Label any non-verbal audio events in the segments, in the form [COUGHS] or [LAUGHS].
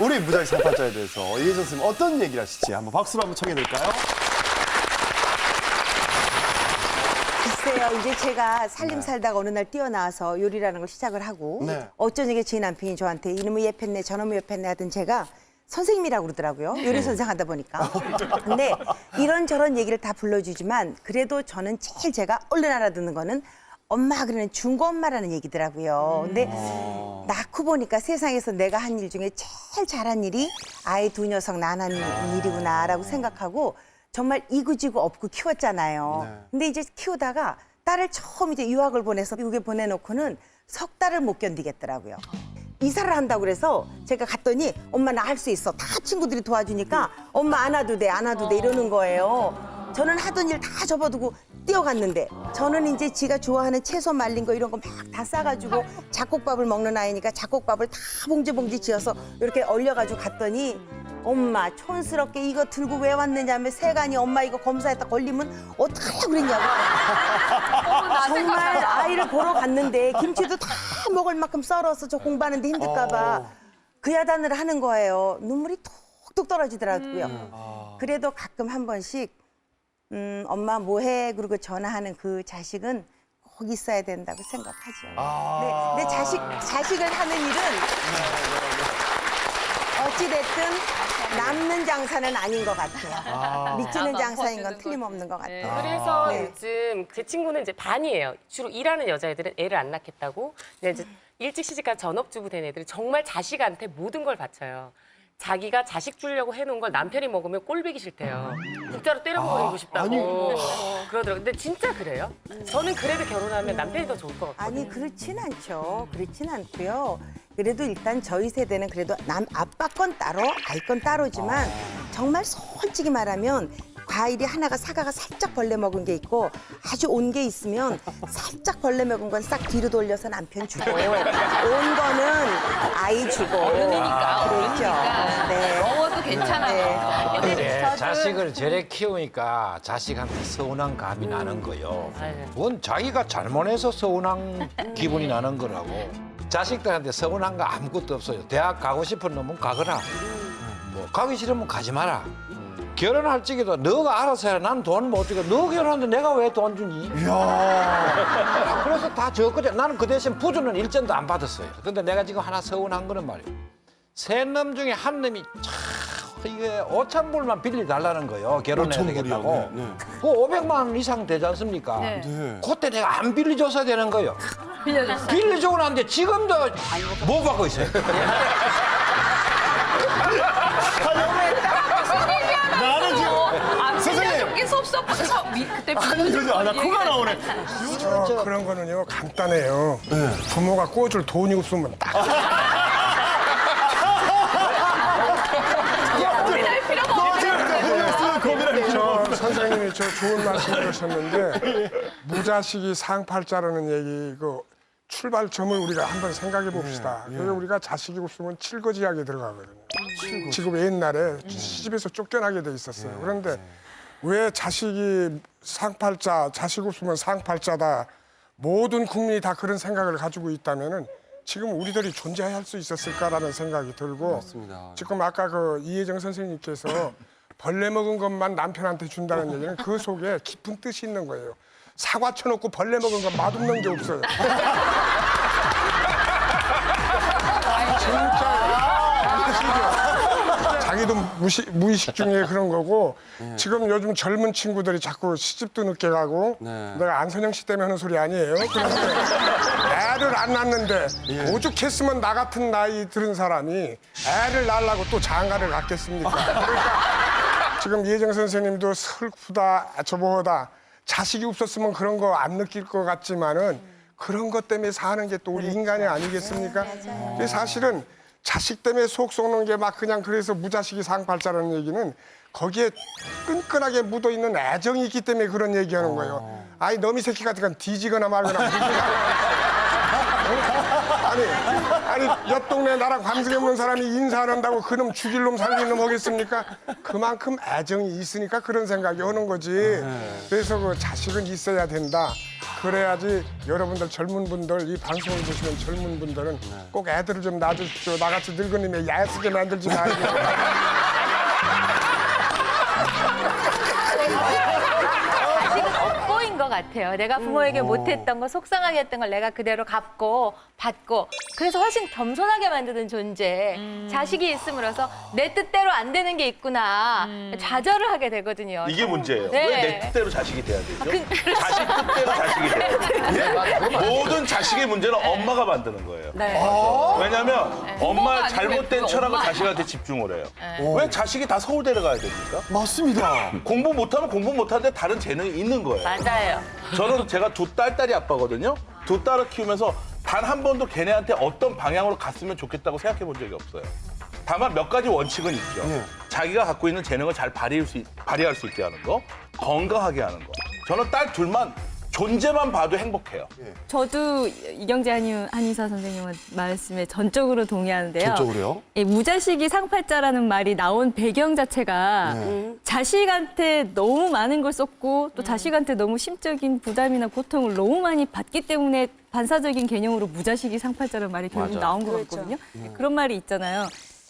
우리 무작위 상팔자에 대해서 이혜정 선생님 어떤 얘기를 하실지 한번 박수로 한번 청해 드릴까요? 글쎄요, 이제 제가 살림 살다가 어느 날 뛰어나와서 요리라는 걸 시작을 하고 네. 어쩌니게 제 남편이 저한테 이놈의 예편네 저놈의 예편네 하던 제가 선생님이라고 그러더라고요. 요리 선생 하다 보니까. [LAUGHS] 근데 이런저런 얘기를 다 불러주지만 그래도 저는 제일 제가 얼른 알아듣는 거는 엄마 그러는 중고 엄마라는 얘기더라고요. 근데 낳고 보니까 세상에서 내가 한 일 중에 제일 잘한 일이 아이 두 녀석 낳은 일이구나라고 생각하고 정말 이구지구 없고 키웠잖아요. 네. 근데 이제 키우다가 딸을 처음 이제 유학을 보내서 미국에 보내놓고는 석 달을 못 견디겠더라고요. 이사를 한다고 그래서 제가 갔더니 엄마 나 할 수 있어. 다 친구들이 도와주니까 엄마 안 와도 돼, 안 와도 돼 이러는 거예요. 저는 하던 일 다 접어두고 뛰어갔는데 저는 이제 지가 좋아하는 채소 말린 거 이런 거 막 다 싸가지고 잡곡밥을 먹는 아이니까 잡곡밥을 다 봉지 봉지 지어서 이렇게 얼려가지고 갔더니 엄마 촌스럽게 이거 들고 왜 왔느냐며 세간이 엄마 이거 검사했다 걸리면 어떡하려고 그랬냐고. 정말 아이를 보러 갔는데 김치도 다 먹을 만큼 썰어서 저 공부하는데 힘들까 봐 그 야단을 하는 거예요. 눈물이 톡톡 떨어지더라고요. 그래도 가끔 한 번씩 음, 엄마 뭐해? 그리고 전화하는 그 자식은 꼭 있어야 된다고 생각하죠. 네, 내 자식 자식을 하는 일은 어찌 됐든 남는 장사는 아닌 것 같아요. 미치는 나만 장사인 건 틀림없는 것 네, 같아요. 그래서 네. 요즘 제 친구는 이제 반이에요. 주로 일하는 여자애들은 애를 안 낳겠다고. 근데 이제 일찍 시집간 전업주부 된 애들은 정말 자식한테 모든 걸 바쳐요. 자기가 자식 주려고 해놓은 걸 남편이 먹으면 꼴보기 싫대요. 국자로 때려 먹어버리고 싶다고. 아니. 어, 그러더라고요. 근데 진짜 그래요? 저는 그래도 결혼하면 남편이 더 좋을 것 같거든요. 아니 그렇진 않죠. 그렇진 않고요. 그래도 일단 저희 세대는 그래도 남 아빠 건 따로 아이 건 따로지만 정말 솔직히 말하면 과일이 하나가 사과가 살짝 벌레 먹은 게 있고 아주 온 게 있으면 살짝 벌레 먹은 건 싹 뒤로 돌려서 남편 주고 [LAUGHS] 온 거는 아이 주고 어른이니까, 그랬죠. 자식을 저래 키우니까 자식한테 서운한 감이 나는 거요. 그건 자기가 잘못해서 서운한 기분이 나는 거라고. 자식들한테 서운한 거 아무것도 없어요. 대학 가고 싶은 놈은 가거라. 뭐 가기 싫으면 가지 마라. 결혼할 적에도 너가 알아서 해라. 난 돈 못 주고 너 결혼하는데 내가 왜 돈 주니? 이야. [LAUGHS] 그래서 다 저거지. 나는 그 대신 부주는 일전도 안 받았어요. 근데 내가 지금 하나 서운한 거는 말이에요. 세 놈 중에 한 놈이 참 이게 5천 불만 빌려 달라는 거예요. 결혼해야 5천 불이요? 되겠다고. 네, 네. 그 500만 원 이상 되지 않습니까? 네. 네. 그때 내가 안 빌려줘서 되는 거예요. 빌려줬어요. 빌려주고 났는데 지금도 못 받고 있어요. 나는 지금 아, 선생님! 빌려준 게 섭섭해서 미- 그때 아니 그러지 않아 코가 나오네. 저 그런 거는요 간단해요. 부모가 꿔줄 돈이 없으면 딱 [LAUGHS] 고민할 필요가 없어요. 고민했으면 고민할 저 선생님이 저 좋은 말씀 해주셨는데 무자식이 상팔자라는 얘기 그 출발점을 우리가 한번 생각해 봅시다. 그래서 우리가 자식이 없으면 칠거지하게 들어가거든요. 지금 옛날에 시집에서 쫓겨나게 돼 있었어요. 그런데 왜 자식이 상팔자, 자식 없으면 상팔자다. 모든 국민이 다 그런 생각을 가지고 있다면은 지금 우리들이 존재할 수 있었을까라는 생각이 들고 맞습니다. 지금 아까 그 이혜정 선생님께서 [LAUGHS] 벌레 먹은 것만 남편한테 준다는 얘기는 그 속에 깊은 뜻이 있는 거예요. 사과 쳐놓고 벌레 먹은 건 맛없는 게 없어요. 진짜 자기도 무시, 무의식 중에 그런 거고 지금 요즘 젊은 친구들이 자꾸 시집도 늦게 가고 네. 내가 안선영 씨 때문에 하는 소리 아니에요. 그런데 애를 안 낳는데 오죽했으면 나 같은 나이 들은 사람이 애를 낳으려고 또 장가를 갔겠습니까? 그러니까 지금 이혜정 선생님도 슬프다, 저보다 자식이 없었으면 그런 거 안 느낄 것 같지만은 그런 것 때문에 사는 게 또 우리 인간이 아니겠습니까? 근데 사실은 자식 때문에 속 썩는 게 막 그냥 그래서 무자식이 상팔자라는 얘기는 거기에 끈끈하게 묻어 있는 애정이 있기 때문에 그런 얘기하는 거예요. 아이 너미 새끼 같은 건 뒤지거나 말거나 [LAUGHS] 아니, 아니 옆 동네 나랑 관계 없는 사람이 인사 안 한다고 그놈 죽일 놈 살릴 놈 하겠습니까? 그만큼 애정이 있으니까 그런 생각이 오는 거지. 그래서 그 자식은 있어야 된다. 그래야지 여러분들 젊은 분들 이 방송을 보시는 젊은 분들은 꼭 애들을 좀 놔주십시오. 나같이 늙은이면 야스게 만들지 말고. 업보인 것 같아요. 내가 부모에게 못했던 거, 속상하게 했던 걸 내가 그대로 갚고 받고 그래서 훨씬 겸손하게 만드는 존재. 자식이 있음으로써 내 뜻대로 안 되는 게 있구나. 좌절을 하게 되거든요. 이게 문제예요. 네. 왜내 뜻대로 자식이 돼야 되죠? 자식 뜻대로 자식이 돼야 돼요. 예? [LAUGHS] 모든 자식의 문제는 엄마가 만드는 거예요. 왜냐하면 엄마 아니고 잘못된 그 철학을 엄마 자식한테 집중을 해요. 왜 자식이 다 서울대를 가야 됩니까? 맞습니다. 공부 못하면 공부 못하는데 다른 재능이 있는 거예요. 맞아요. 저는 제가 두 딸 딸이 아빠거든요. 두 딸을 키우면서 단 한 번도 걔네한테 어떤 방향으로 갔으면 좋겠다고 생각해 본 적이 없어요. 다만 몇 가지 원칙은 있죠. 예. 자기가 갖고 있는 재능을 잘 발휘할 수, 있- 발휘할 수 있게 하는 거, 건강하게 하는 거. 저는 딸 둘만 존재만 봐도 행복해요. 저도 이경재 한의, 한의사 선생님 말씀에 전적으로 동의하는데요. 전적으로요? 이 무자식이 상팔자라는 말이 나온 배경 자체가 네. 자식한테 너무 많은 걸 썼고 또 자식한테 너무 심적인 부담이나 고통을 너무 많이 받기 때문에 반사적인 개념으로 무자식이 상팔자라는 말이 결국 나온 것 같거든요. 그런 말이 있잖아요.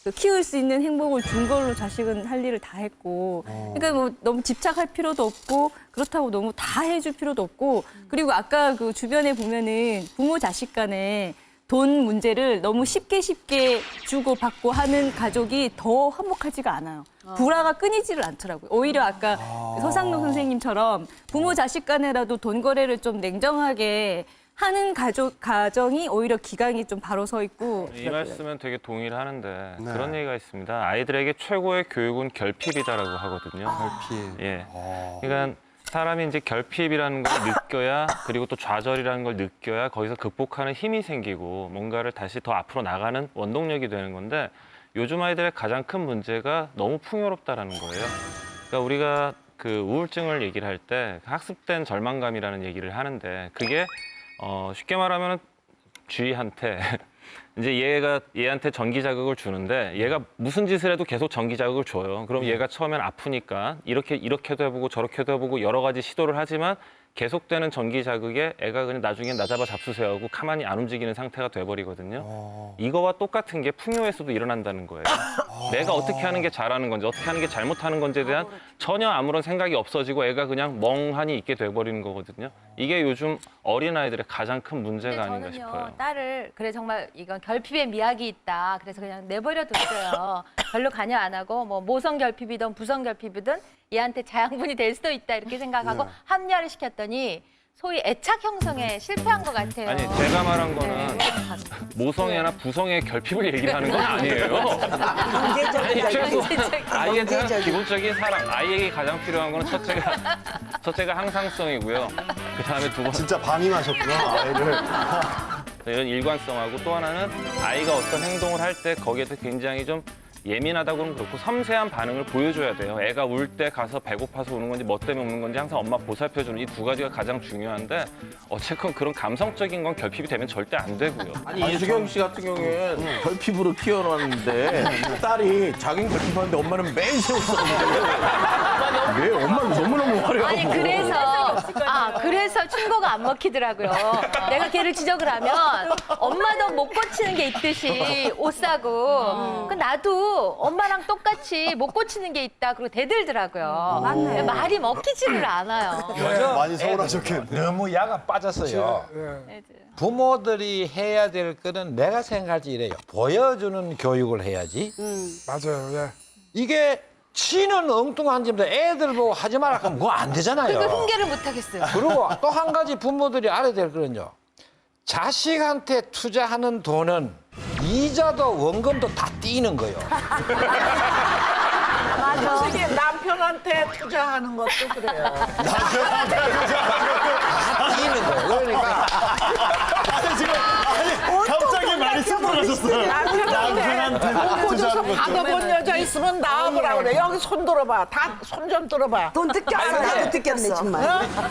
그 키울 수 있는 행복을 준 걸로 자식은 할 일을 다 했고. 그러니까 뭐 너무 집착할 필요도 없고 그렇다고 너무 다 해줄 필요도 없고. 그리고 아까 그 주변에 보면은 부모 자식 간에 돈 문제를 너무 쉽게 쉽게 주고 받고 하는 가족이 더 화목하지가 않아요. 불화가 끊이지를 않더라고요. 오히려 아까 서상록 선생님처럼 부모 자식 간에라도 돈 거래를 좀 냉정하게 하는 가족 가정이 오히려 기강이 좀 바로 서 있고 이 말씀은 되게 동의를 하는데 네. 그런 얘기가 있습니다. 아이들에게 최고의 교육은 결핍이다라고 하거든요. 결핍. 예. 그러니까 사람이 이제 결핍이라는 걸 느껴야 그리고 또 좌절이라는 걸 느껴야 거기서 극복하는 힘이 생기고 뭔가를 다시 더 앞으로 나가는 원동력이 되는 건데 요즘 아이들의 가장 큰 문제가 너무 풍요롭다라는 거예요. 그러니까 우리가 그 우울증을 얘기를 할 때 학습된 절망감이라는 얘기를 하는데 그게 어 쉽게 말하면 쥐한테 [LAUGHS] 이제 얘가 얘한테 전기 자극을 주는데 얘가 무슨 짓을 해도 계속 전기 자극을 줘요. 그럼 얘가 처음엔 아프니까 이렇게 이렇게도 해보고 저렇게도 해보고 여러 가지 시도를 하지만 계속되는 전기 자극에 애가 그냥 나중에 나 잡아 잡수세요 하고 가만히 안 움직이는 상태가 돼버리거든요. 이거와 똑같은 게 풍요에서도 일어난다는 거예요. 내가 어떻게 하는 게 잘하는 건지 어떻게 하는 게 잘못하는 건지에 대한 전혀 아무런 생각이 없어지고 애가 그냥 멍하니 있게 돼버리는 거거든요. 이게 요즘 어린아이들의 가장 큰 문제가 아닌가 저는요, 싶어요. 딸을 그래 정말 이건 결핍의 미학이 있다. 그래서 그냥 내버려 뒀어요. [COUGHS] 별로 관여 안 하고 뭐 모성 결핍이든 부성 결핍이든 얘한테 자양분이 될 수도 있다 이렇게 생각하고 네. 합리화를 시켰더니 소위 애착 형성에 실패한 것 같아요. 아니 제가 말한 거는 네. 모성애나 부성의 결핍을 얘기하는 건 아니에요. [LAUGHS] 문제적인 최소 문제적인 아이에 대한 문제적인. 기본적인 사랑, 아이에게 가장 필요한 거는 첫째가 [LAUGHS] 첫째가 항상성이고요. 그 다음에 두 번, 진짜 방임하셨구나, 아이를. 이런 일관성하고 또 하나는 아이가 어떤 행동을 할 때 거기에 대해 굉장히 좀 예민하다고는 그렇고 섬세한 반응을 보여줘야 돼요. 애가 울 때 가서 배고파서 우는 건지 뭐 때문에 우는 건지 항상 엄마 보살펴주는 이 두 가지가 가장 중요한데 어쨌건 그런 감성적인 건 결핍이 되면 절대 안 되고요. 아니, 이수경 씨 같은 경우에는 결핍으로 키워놨는데 [LAUGHS] 딸이 자기는 결핍하는데 엄마는 매일 세웠었는데 왜 엄마는 너무너무 화려하고 아니 그래서 아 그래서 충고가 안 먹히더라고요. 내가 걔를 지적을 하면 엄마도 못 고치는 게 있듯이 옷 사고 그 나도 엄마랑 똑같이 못 고치는 게 있다 그리고 대들더라고요. 맞네. 말이 먹히지를 않아요. 많이 서운하셨겠네. 너무 야가 빠졌어요. 예. 부모들이 해야 될 거는 내가 생각할 때 이래요. 보여주는 교육을 해야지. 맞아요. 예. 이게 치는 엉뚱한 짓인데 애들 보고 하지 마라 하면 그거 안 되잖아요. 그 훈계를 못 하겠어요. 그리고 또 한 가지 부모들이 알아야 될 거는요. 자식한테 투자하는 돈은 이자도 원금도 다 띄는 거예요. 솔직히 남편한테 투자하는 것도 그래요. 다 띄는 거예요. 그러니까 아니, 지금, 아니, 갑자기 많이 쑥들어가셨어요. 남편한테 보고줘서 투자하는 것도. 받아본 여자 있으면 나와보라 그래. 여기 손 들어봐. 다 손 좀 들어봐. 돈 뜯겼어. 나도 뜯겼네 정말.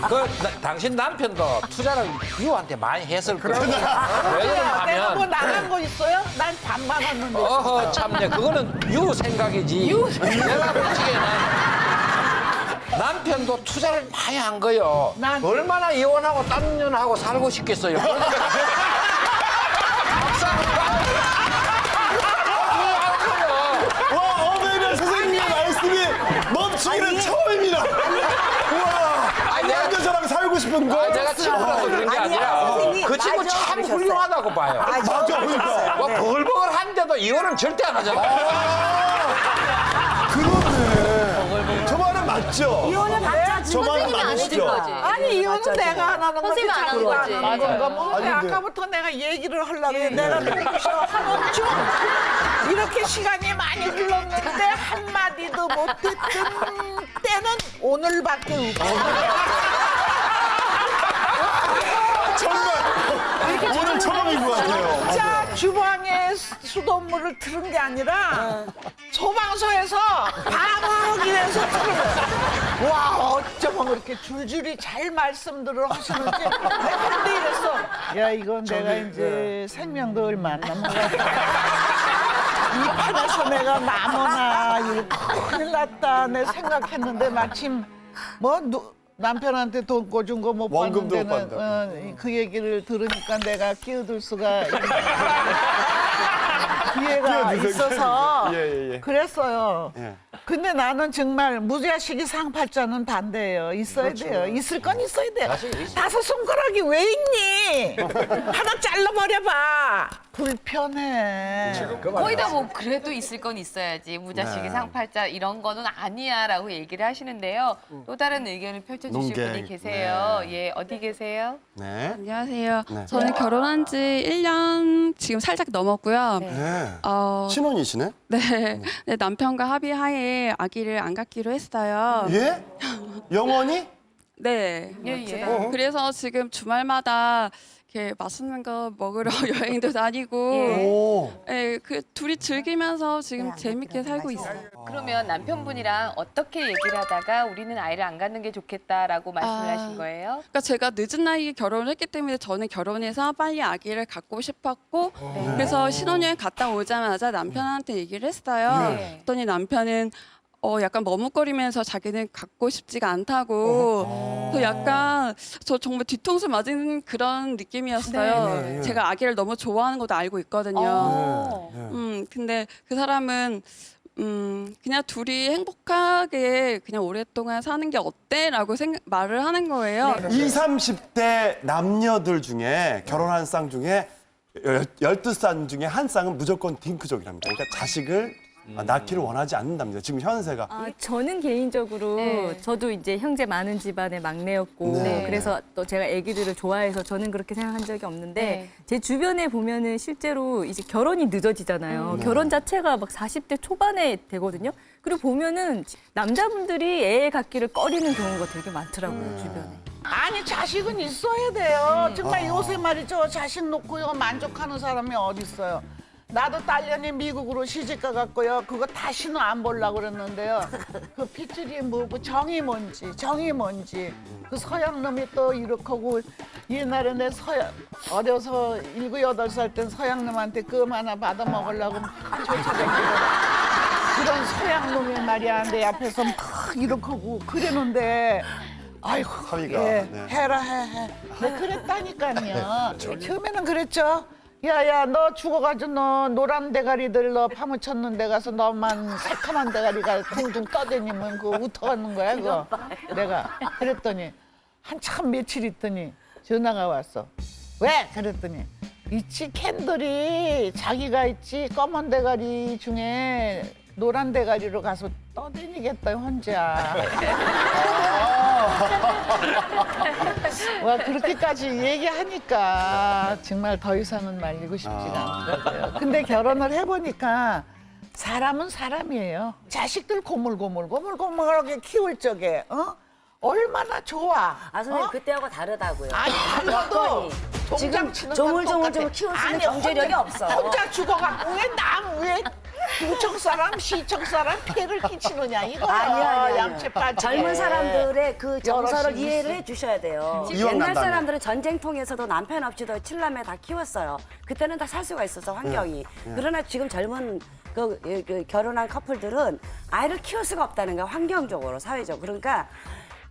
그 나- 당신 남편도 투자를 유한테 많이 했을 거예요. 왜 야, 내가 뭐 나간 거 있어요? 난반 받았는데. 어허 참네 그거는 유 생각이지. 내가 보기에는 남편도 투자를 많이 한 거요. 난- 얼마나 이혼하고 딴 년하고 살고 싶겠어요. 와, 아니. 처음입니다. 우와, 아니, 내가- 저랑 살고 싶은 거. 아, 제가 친구라서 그런 게 아니야, 아니라 선생님, 그 친구 맞아, 참 그러셨어요. 훌륭하다고 봐요. 아, 맞아, 그러니까. 뭐 버글버글한데도 이혼은 절대 안 하잖아요. 그렇네. 저 말은 맞죠? 이혼을 받 자저 말은 맞죠? 아니 이혼은 내가 안 하는 거지 선생님이 안 하는 자기가 거지. 안 하는 건가? 뭐 아니, 근데- 아까부터 내가 얘기를 하려고 해 내가 그렇게 하는 중 이렇게 시간이 많이 흘렀는데 한마디도 못했던 때는 오늘밖에 없어. [LAUGHS] 정말 오늘 처음인 것 같아요. 진짜 주방에 수- 수돗물을 틀은 게 아니라 소방서에서 바로 길에서 틀은. 와 어쩌면 그렇게 줄줄이 잘 말씀들을 하시는지 근데 이랬어 야 이건 내가 이제 생명도 얼마 안 남은 이 판에서 내가 남아나 이거 큰일 났다 내 생각했는데 마침 뭐 누- 남편한테 돈 꿔준 거못 원금도 못 받는 데는 어, 그 얘기를 들으니까 내가 끼어들 수가 [LAUGHS] 기회가. 있어서 예, 예, 예. 그랬어요. 예. 근데 나는 정말 무자식이 상팔자는 반대예요. 있어야 돼요. 있을 건 있어야 돼요. 다섯 손가락이 왜 있니? 하나 잘라버려봐. 불편해. 거기다 뭐 그래도 있을 건 있어야지 무자식이 네. 상팔자 이런 거는 아니야라고 얘기를 하시는데요. 또 다른 의견을 펼쳐주실 농객. 분이 계세요. 네. 예 어디 계세요? 네. 안녕하세요. 네. 저는 결혼한 지 1년 지금 살짝 넘었고요. 네. 어, 신혼이시네? 네. 네, 남편과 합의하에 아기를 안 갖기로 했어요. 예? 영원히? 네. 예, 예. 그래서 지금 주말마다 이렇게 맛있는 거 먹으러 [LAUGHS] 여행도 다니고 오. 예, 그 둘이 즐기면서 지금 재밌게 살고 있어요. 그러면 남편분이랑 어떻게 얘기를 하다가 우리는 아이를 안 갖는 게 좋겠다라고 말씀을 아. 하신 거예요? 그러니까 제가 늦은 나이에 결혼을 했기 때문에 저는 결혼해서 빨리 아기를 갖고 싶었고 그래서 신혼여행 갔다 오자마자 남편한테 얘기를 했어요. 네. 그랬더니 남편은 어 약간 머뭇거리면서 자기는 갖고 싶지가 않다고 그래서 약간 저 정말 뒤통수 맞은 그런 느낌이었어요. 네, 네. 제가 아기를 너무 좋아하는 것도 알고 있거든요. 어. 네. 음 근데 그 사람은 음 그냥 둘이 행복하게 그냥 오랫동안 사는 게 어때라고 생각 말을 하는 거예요. 20, 30대 남녀들 중에 결혼한 쌍 중에 열- 12쌍 중에 한 쌍은 무조건 딩크족이랍니다. 그러니까 자식을 낳기를 원하지 않는답니다. 지금 현세가. 아, 저는 개인적으로 네. 저도 이제 형제 많은 집안의 막내였고 네. 그래서 또 제가 아기들을 좋아해서 저는 그렇게 생각한 적이 없는데 네. 제 주변에 보면은 실제로 이제 결혼이 늦어지잖아요. 네. 결혼 자체가 막 40대 초반에 되거든요. 그리고 보면은 남자분들이 애 갖기를 꺼리는 경우가 되게 많더라고요, 주변에. 아니 자식은 있어야 돼요. 정말 요새 말이죠. 자식 놓고요 만족하는 사람이 어디 있어요. 나도 딸년이 미국으로 시집가 갔고요. 그거 다시는 안 보려고 그랬는데요. 그 핏줄이 뭐고 정이 뭔지 정이 뭔지 그 서양 놈이 또 이렇게 하고 옛날에 내 서양 어려서 일곱 여덟 살 땐 서양 놈한테 껌 하나 받아 먹으려고 막 쫓아다니고 그런 서양 놈이 말이야 내 앞에서 막 이렇게 하고 그러는데 아이고 사위가, 예, 네. 해라 해 해. 네 그랬다니까요. 처음에는 그랬죠. 야야 너 죽어가지고 너 노란 대가리들 너 파묻혔는 데 가서 너만 새카만 대가리가 둥둥 떠다니면 그거 웃어가는 거야 그거. 내가 그랬더니 한참 며칠 있더니 전화가 왔어. 왜? 그랬더니 있지 캔들이 자기가 있지 검은 대가리 중에 노란 대가리로 가서 떠다니겠다 혼자. [LAUGHS] 와 그렇게까지 얘기하니까 정말 더 이상은 말리고 싶지가 않더라고요. 근데 결혼을 해보니까 사람은 사람이에요. 자식들 고물고물 고물고물하게 키울 적에 어? 얼마나 좋아. 아 선생님 어? 그때하고 다르다고요. 아니 달라도 여건이. 동장 치는 건 조물조물 좀 똑같아. 키울 수 있는 경제력이 없어. 혼자 죽어갖고 왜남왜 구청 사람 시청 사람 피해를 끼치느냐 이거 아니야, 아니야. 양채 빠지게. 젊은 사람들의 그 정서를 이해를 있어. 해주셔야 돼요. 옛날 난다며. 사람들은 전쟁통에서도 남편 없이도 칠남매 다 키웠어요. 그때는 다 살 수가 있어서 환경이. 그러나 지금 젊은 그, 그, 그 결혼한 커플들은 아이를 키울 수가 없다는 거야 환경적으로 사회적으로 그러니까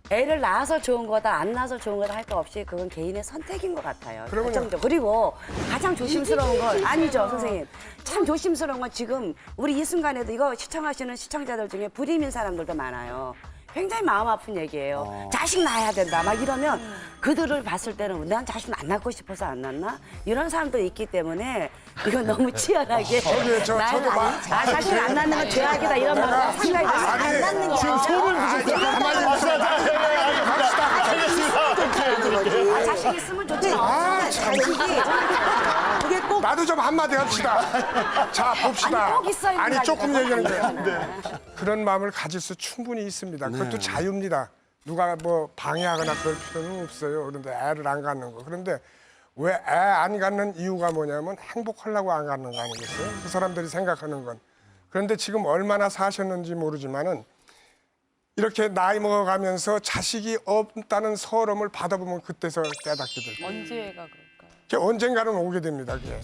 애를 낳아서 좋은 거다 안 낳아서 좋은 거다 할 거 없이 그건 개인의 선택인 것 같아요. 결정적. 그리고 가장 조심스러운 건 [LAUGHS] 아니죠 선생님. 참 조심스러운 건 지금 우리 이 순간에도 이거 시청하시는 시청자들 중에 불임인 사람들도 많아요. 굉장히 마음 아픈 얘기예요. 자식 낳아야 된다. 막 이러면 그들을 봤을 때는 난 자식 안 낳고 싶어서 안 낳나? 이런 사람도 있기 때문에 이건 너무 치열하게 저기, 저- 나는 저도 마- 아니, 아, 자식 안 낳는 건 죄악이다 이런 말 생각이 아니, 안 낳는 게 지금 소문 부족해. 가만히 아, 자식 있으면 좋지. 아, 참. 자식이 꼭 나도 좀 한마디 합시다. 자, 봅시다. 아니, 꼭 있어야 아니, 조금 된다니까. 얘기하는 거예요. 그런 마음을 가질 수 충분히 있습니다. 그것도 자유입니다. 누가 뭐 방해하거나 그럴 필요는 없어요. 그런데 애를 안 갖는 거. 그런데 왜 애 안 갖는 이유가 뭐냐면 행복하려고 안 갖는 거 아니겠어요? 그 사람들이 생각하는 건. 그런데 지금 얼마나 사셨는지 모르지만은 이렇게 나이 먹어가면서 자식이 없다는 서러움을 받아보면 그때서 깨닫게 될 거예요. 언제가? 그게 언젠가는 오게 됩니다. 그게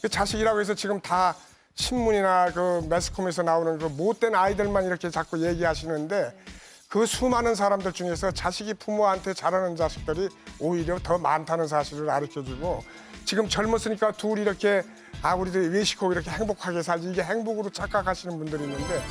그 자식이라고 해서 지금 다 신문이나 그 매스컴에서 나오는 그 못된 아이들만 이렇게 자꾸 얘기하시는데 그 수많은 사람들 중에서 자식이 부모한테 잘하는 자식들이 오히려 더 많다는 사실을 가르쳐주고 지금 젊었으니까 둘 이렇게 아 우리들 외식하고 이렇게 행복하게 살지 이게 행복으로 착각하시는 분들이 있는데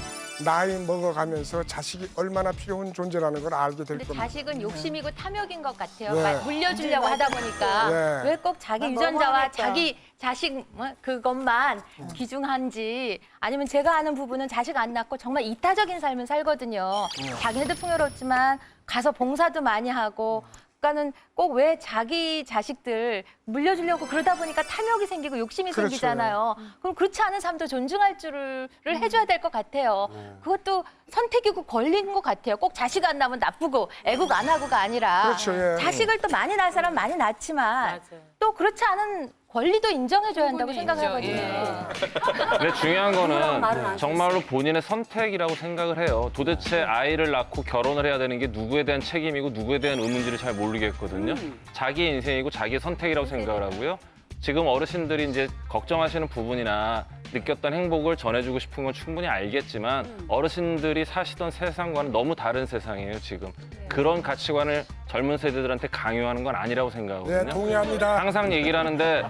나이 먹어가면서 자식이 얼마나 필요한 존재라는 걸 알게 될 겁니다. 자식은 욕심이고 탐욕인 것 같아요. 네. 막 물려주려고 하다 보니까 네. 왜꼭 자기 난 유전자와. 자기 자식 뭐 그것만 기중한지 아니면 제가 아는 부부는 자식 안 낳고 정말 이타적인 삶을 살거든요. 자기네도 풍요롭지만 가서 봉사도 많이 하고 그러니까는 꼭 왜 자기 자식들 물려주려고 그러다 보니까 탐욕이 생기고 욕심이 그렇죠. 생기잖아요. 그럼 그렇지 않은 삶도 존중할 줄을 해줘야 될 것 같아요. 그것도 선택이고 권리인 것 같아요. 꼭 자식 안 낳으면 나쁘고 애국 안 하고가 아니라 그렇죠, 예. 자식을 또 많이 낳을 사람 많이 낳지만 맞아요. 또 그렇지 않은 권리도 인정해줘야 한다고 생각하거든요. 인정, [LAUGHS] 근데 중요한 거는 정말로 본인의 선택이라고 생각을 해요. 도대체 아이를 낳고 결혼을 해야 되는 게 누구에 대한 책임이고 누구에 대한 의문지를 잘 모르겠거든요. 자기의 인생이고 자기의 선택이라고 생각을 하고요. 지금 어르신들이 이제 걱정하시는 부분이나 느꼈던 행복을 전해주고 싶은 건 충분히 알겠지만 어르신들이 사시던 세상과는 너무 다른 세상이에요, 지금. 그런 가치관을 젊은 세대들한테 강요하는 건 아니라고 생각하거든요. 네, 동의합니다. 항상 얘기를 하는데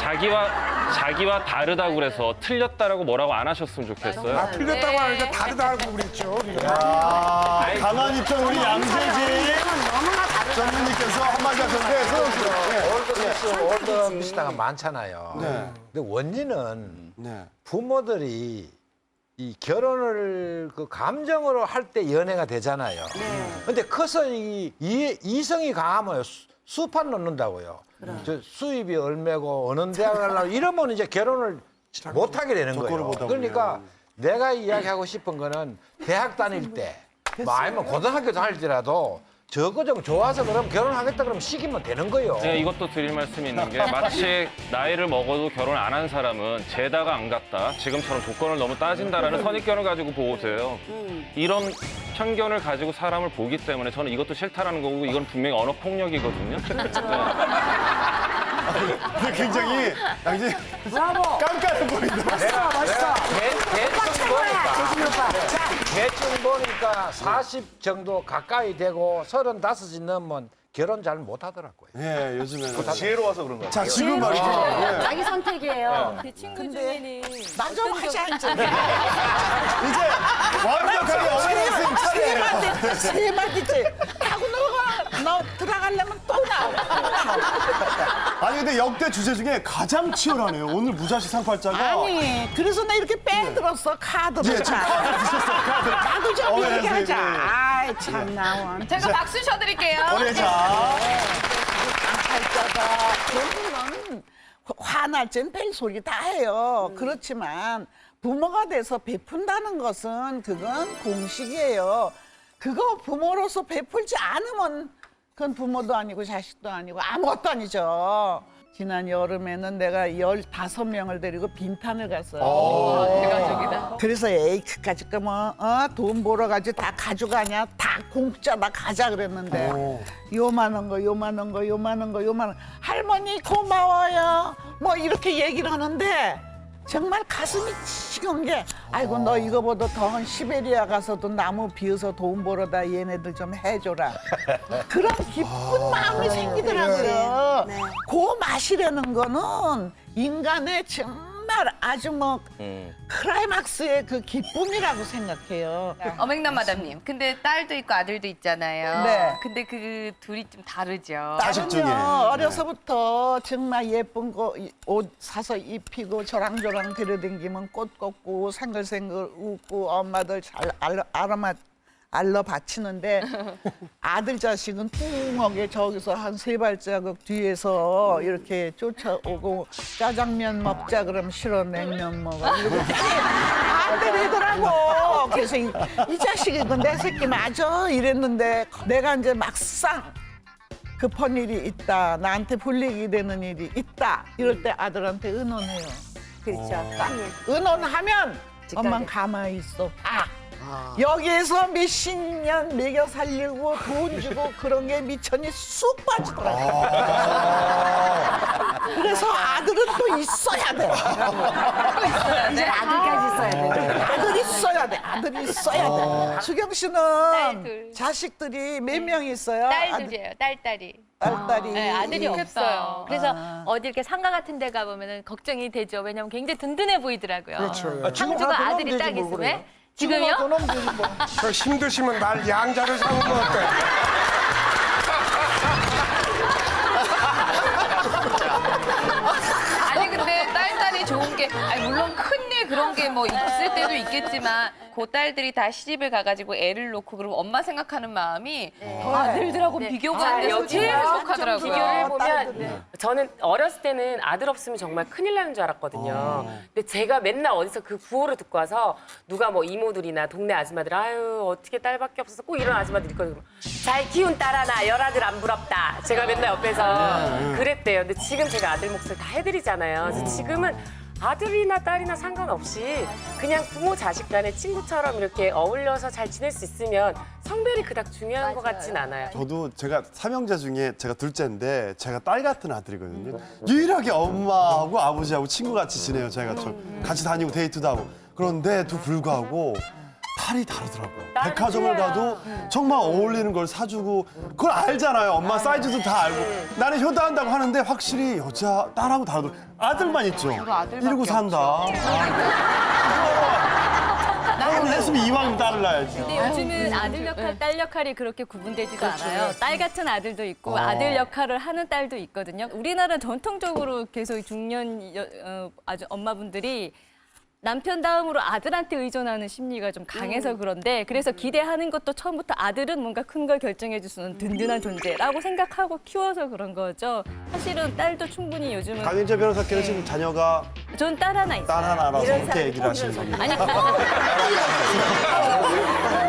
자기와 자기와 다르다고 그래서 틀렸다라고 뭐라고 안 하셨으면 좋겠어요. 아, 틀렸다고 하니까 다르다고 그랬죠. 우리가. 아, 가만히 있던 우리 양재지 전무님께서 한마디 하셨는데 네. 올드 올드 미스타가 많잖아요. 네. 근데 원인은 네. 부모들이 이 결혼을 그 감정으로 할 때 연애가 되잖아요. 근데 커서 이, 이 이성이 강하면 수- 수판 놓는다고요. 저 수입이 얼마고 어느 대학 가려고 이러면 이제 결혼을 못 하게 되는 거예요. 그러니까 내가 이야기하고 싶은 거는 대학 다닐 때, 뭐 아니면 고등학교 다닐 때라도 저거 좀 좋아서 그럼 결혼하겠다 그러면 시키면 되는 거예요. 제가 이것도 드릴 말씀이 있는 게 마치 나이를 먹어도 결혼 안 한 사람은 죄다가 안 갔다 지금처럼 조건을 너무 따진다라는 선입견을 가지고 보세요. 이런 편견을 가지고 사람을 보기 때문에 저는 이것도 싫다라는 거고 이건 분명히 언어 폭력이거든요. [LAUGHS] 네. 근데 굉장히 양재 브라보. 깜깜해 보인다. 내가 대, 대충 보니까 조심 오빠. 대충 보니까 40 정도 가까이 되고 35이 넘으면 결혼 잘 못 하더라고요. 예, 요즘에는. 지혜로워서 그런 거예요. 자, 지금 말이죠. 예. 자기 선택이에요. 제 친구 중에는 나좀 하지 않죠. 이제 완벽하게 어머니 선생님 차례예요. 세 마디째. 하고 너가 너 들어가려면 또 나와. 아니 근데 역대 주제 중에 가장 치열하네요. 오늘 무자식 상팔자가 아니, 그래서 나 이렇게 빼들었어 카드를. 예, 지금 카드 주셨어요. 카드. 나도 좀 어, 예, 얘기하자. 예, 예, 예. 아이 참 나와. 제가 박수 쳐드릴게요. 오늘 자. 팔자가 결국은 화날 땐 벨소리 다 해요. 그렇지만 부모가 돼서 베푼다는 것은 그건 공식이에요. 그거 부모로서 베풀지 않으면 그건 부모도 아니고 자식도 아니고 아무것도 아니죠. 지난 여름에는 내가 열 다섯 명을 데리고 빈탄을 갔어요. 대가족이다. 그래서 에이 그까짓 거뭐 어? 돈 벌어 가지고 다 가져가냐 다 공짜 다 가자 그랬는데 요만한 거 요만한 거 요만한 거 요만한 거. 할머니 고마워요 뭐 이렇게 얘기를 하는데 정말 가슴이 치건 게 아이고 너 이거보다 더한 시베리아 가서도 나무 비어서 돈 벌어다 얘네들 좀 해줘라 [LAUGHS] 그런 기쁜 마음이 생기더라고요 네. 그 맛이라는 거는 인간의 정말 아주 뭐 음. 크라이막스의 그 기쁨이라고 생각해요 어맹남 마담님. 근데 딸도 있고 아들도 있잖아요. 네. 근데 그 둘이 좀 다르죠. 자식 중에. 나는요 어려서부터 정말 예쁜 거 옷 사서 입히고 저랑저랑 데려댕기면 꽃 꽂고 생글생글 웃고 엄마들 잘 알아마, 알러 바치는데 아들 자식은 뚱하게 저기서 한 세 발자국 뒤에서 이렇게 쫓아오고 짜장면 먹자 그러면 싫어 냉면 먹어. 이렇게 안 때리더라고. 그래서 이, 이 자식이 이거 내 새끼 맞아? 이랬는데 내가 이제 막상 급한 일이 있다. 나한테 불리게 되는 일이 있다. 이럴 때 아들한테 의논해요. 그렇죠. 의논하면 엄만 가만히 있어. 아 여기에서 몇십 년 먹여 살리고 돈 주고 그런 게 미천이 쑥 빠지더라고 그래서 아들은 또 있어야 돼 이제 아들까지 있어야 돼. 아들 있어야 돼 아들 있어야 돼 수경 딸 씨는 둘. 자식들이 몇 명 있어요 딸 아들, 둘이에요. 딸 딸이. 딸 딸이 네, 아들이 없어요. 그래서 아. 어디 이렇게 상가 같은 데 가보면 걱정이 되죠. 왜냐면 굉장히 든든해 보이더라고요. 그렇죠. 아, 지금 상주가 더 아들이 딱뭐 그래요. 지금요? 되지 뭐. 그 힘드시면 날 양자를 삼으면 어때? 아니 근데 딸 딸이 좋은 게 아니 물론 그런 게 뭐 있을 때도 있겠지만 그 딸들이 다 시집을 가가지고 애를 놓고 그러면 엄마 생각하는 마음이 더 아들들하고 비교가 안 돼서 제일 행복하더라고요. 비교를 해보면 저는 어렸을 때는 아들 없으면 정말 큰일 나는 줄 알았거든요. 근데 제가 맨날 어디서 그 구호를 듣고 와서 누가 뭐 이모들이나 동네 아줌마들 아유 어떻게 딸밖에 없어서 꼭 이런 아줌마들 있거든요. 잘 키운 딸 하나 열 아들 안 부럽다. 제가 맨날 옆에서 그랬대요. 근데 지금 제가 아들 몫을 다 해드리잖아요. 그래서 지금은 아들이나 딸이나 상관없이 그냥 부모 자식 간의 친구처럼 이렇게 어울려서 잘 지낼 수 있으면 성별이 그닥 중요한 것 같진 않아요. 저도 제가 삼형제 중에 제가 둘째인데 제가 딸 같은 아들이거든요. 유일하게 엄마하고 아버지하고 친구같이 지내요. 제가 저 같이 다니고 데이트도 하고. 그런데도 불구하고 탈이 다르더라고요. 백화점을. 가도 정말 어울리는 걸 사주고 그걸 알잖아요. 엄마 사이즈도 다 알고. 나는 효도한다고 하는데 확실히 여자 딸하고 다르더라고요. 아들만 있죠. 이러고 산다. [LAUGHS] 나는 했으면 이왕 딸을 낳아야지. 근데 요즘은 아들 역할, 딸 역할이 그렇게 구분되지도 않아요. 딸 같은 아들도 있고 아들 역할을 하는 딸도 있거든요. 우리나라는 전통적으로 계속 중년 여- 어, 아주 엄마분들이 남편 다음으로 아들한테 의존하는 심리가 좀 강해서 그런데 그래서 기대하는 것도 처음부터 아들은 뭔가 큰 걸 결정해 줄수 있는 든든한 존재라고 생각하고 키워서 그런 거죠. 사실은 딸도 충분히 요즘은 강윤재 변호사께는 지금 자녀가 전 딸 하나 있어요. 딸 하나라서 그렇게 얘기를 하시는 꼭 겁니다. 아니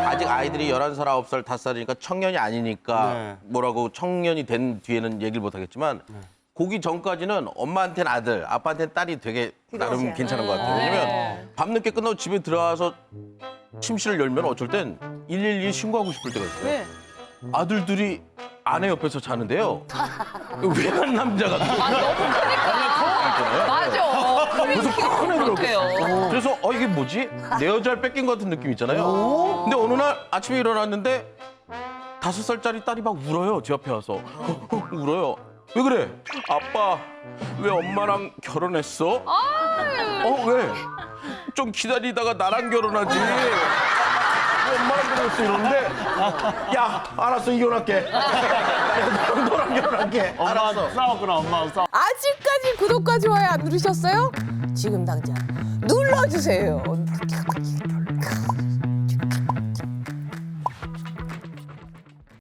아직 아이들이 11살, 9살, 5살이니까 청년이 아니니까 네. 뭐라고 청년이 된 뒤에는 얘기를 못 하겠지만 고기 전까지는 엄마한테는 아들, 아빠한테는 딸이 되게 나름 괜찮은 것 같아요. 왜냐면 밤늦게 끝나고 집에 들어와서 침실을 열면 어쩔 땐 112 신고하고 싶을 때가 있어요. 아들들이 아내 옆에서 자는데요. [LAUGHS] 외간 남자가 맞아. 그래서 큰 애를 그렇대요. 그래서 어 이게 뭐지? 내 여자를 뺏긴 것 같은 느낌 있잖아요. 근데 어느 날 아침에 일어났는데 다섯 살짜리 딸이 막 울어요. 제 앞에 와서 [LAUGHS] 울어요. 왜 그래? 아빠 왜 엄마랑 결혼했어? 어 왜? 좀 기다리다가 나랑 결혼하지. 왜 엄마랑 결혼했어 이러는데 야 알았어 이혼할게. 나랑 너랑 결혼할게. 알았어. 싸웠구나, 엄마하고 싸웠 아직까지 구독과 좋아요 안 누르셨어요? 지금 당장 눌러주세요.